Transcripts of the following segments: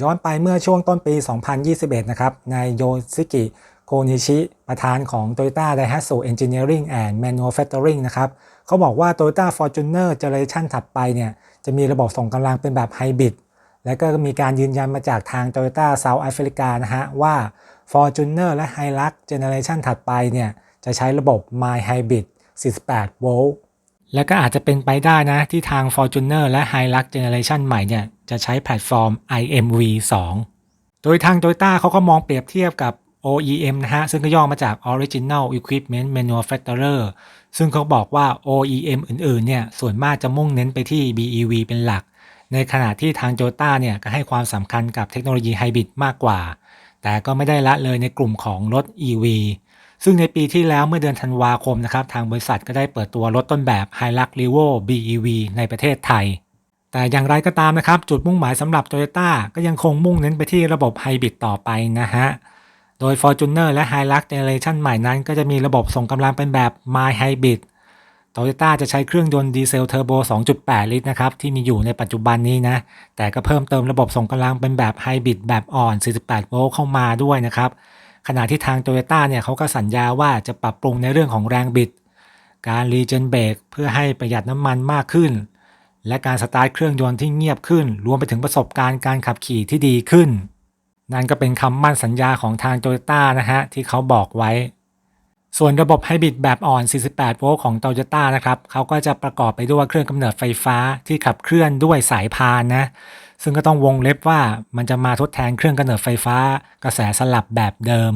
ย้อนไปเมื่อช่วงต้นปี 2021 นะครับ นายโยซิกิโกนิชิ ประธานของ Toyota Daihatsu Engineering and Manufacturing นะครับ เขาบอกว่า Toyota Fortuner Generation ถัดไปเนี่ย จะมีระบบส่งกำลังเป็นแบบไฮบริด และก็มีการยืนยันมาจากทาง Toyota South Africa นะฮะ ว่า Fortuner และ Hilux Generation ถัดไปเนี่ย จะใช้ระบบ My Hybrid 48 โวลต์ และก็อาจจะเป็นไปได้นะที่ทาง Fortuner และ Hilux Generation ใหม่เนี่ย จะใช้แพลตฟอร์ม IMV 2 โดยทาง Toyota เขาก็มองเปรียบเทียบกับ OEM นะฮะ ซึ่งก็ย่อมาจาก Original Equipment Manufacturer ซึ่งเขาบอกว่า OEM อื่นๆ เนี่ยส่วนมากจะมุ่งเน้นไปที่ BEV เป็นหลัก ในขณะที่ทาง Toyota เนี่ยก็ให้ความสำคัญกับเทคโนโลยีไฮบริดมากกว่า แต่ก็ไม่ได้ละเลยในกลุ่มของรถ EV ซึ่งในปีที่แล้วเมื่อเดือนธันวาคมนะครับ ทางบริษัทก็ได้เปิดตัวรถต้นแบบ Hilux Revo BEV ในประเทศไทย แต่อย่างไรก็ตามนะครับ จุดมุ่งหมายสำหรับ Toyota ก็ยังคงมุ่งเน้นไปที่ระบบไฮบริดต่อไปนะฮะ โดย Fortuner และ Hilux Generation ใหม่นั้น ก็จะมีระบบส่งกำลังเป็นแบบ My Hybrid Toyota จะใช้เครื่องยนต์ดีเซลเทอร์โบ 2.8 ลิตรนะครับ ที่มีอยู่ในปัจจุบันนี้นะ แต่ก็เพิ่มเติมระบบส่งกำลังเป็นแบบไฮบริดแบบอ่อน 48 โวลต์เข้ามาด้วยนะครับ ขณะที่ทาง Toyota เนี่ยเขาก็สัญญาว่าจะปรับปรุงในเรื่องของแรงบิด การรีเจนเบรกเพื่อให้ประหยัดน้ำมันมากขึ้น และการสตาร์ทเครื่องยนต์ที่เงียบขึ้น รวมไปถึงประสบการณ์การขับขี่ที่ดีขึ้น นั่นก็เป็นคำมั่นสัญญาของทาง Toyota นะฮะที่เขาบอกไว้ ส่วนระบบไฮบริดแบบอ่อน 48 โวลต์ของ Toyota นะครับเขาก็จะประกอบไปด้วยเครื่องกำเนิดไฟฟ้าที่ขับเคลื่อนด้วยสายพานนะ ซึ่งก็ต้องวงเล็บว่ามันจะมาทดแทนเครื่องกำเนิดไฟฟ้ากระแสสลับแบบเดิม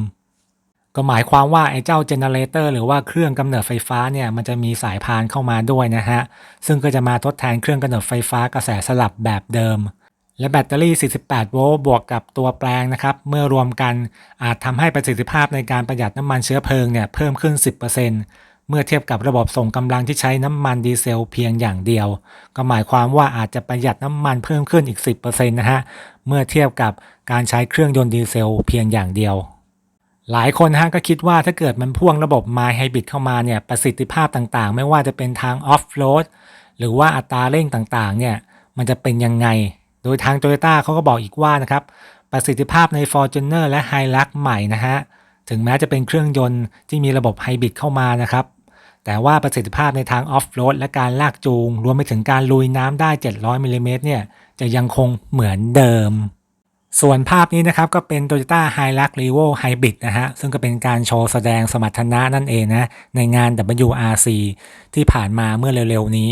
ก็หมายความว่าไอ้เจ้าเจเนเรเตอร์หรือว่าเครื่องกำเนิดไฟฟ้าเนี่ยมันจะมีสายพานเข้ามาด้วยนะฮะ ซึ่งก็จะมาทดแทนเครื่องกำเนิดไฟฟ้ากระแสสลับแบบเดิม และแบตเตอรี่ 48 โวลต์บวกกับตัวแปลงนะครับ เมื่อรวมกันอาจทำให้ประสิทธิภาพในการประหยัดน้ำมันเชื้อเพลิงเนี่ยเพิ่มขึ้น 10%เมื่อเทียบกับระบบส่งกำลังที่ใช้น้ำมันดีเซลเพียงอย่างเดียว ก็หมายความว่าอาจจะประหยัดน้ำมันเพิ่มขึ้นอีก 10%นะฮะเมื่อเทียบกับการใช้เครื่องยนต์ดีเซลเพียงอย่างเดียว หลายคนฮะก็คิดว่าถ้าเกิดมันพ่วงระบบ My Hybrid เข้ามาเนี่ยประสิทธิภาพต่างๆ ไม่ว่าจะเป็นทางออฟโรดหรือว่าอัตราเร่งต่างๆเนี่ยมันจะเป็นยังไง โดยทาง Toyota เขาก็บอกอีกว่านะครับประสิทธิภาพใน Fortuner และ Hilux ใหม่นะฮะถึงแม้จะเป็นเครื่องยนต์ที่มีระบบไฮบริดเข้ามานะครับแต่ว่าประสิทธิภาพในทางออฟโรดและการลากจูง รวมไปถึงการลุยน้ำได้ 700มิลลิเมตรเนี่ยจะยังคงเหมือนเดิม ส่วนภาพนี้นะครับก็เป็น Toyota Hilux Revo Hybrid นะฮะ ซึ่งก็เป็นการโชว์แสดงสมรรถนะนั่นเองนะ ในงาน WRC ที่ผ่านมาเมื่อเร็วๆนี้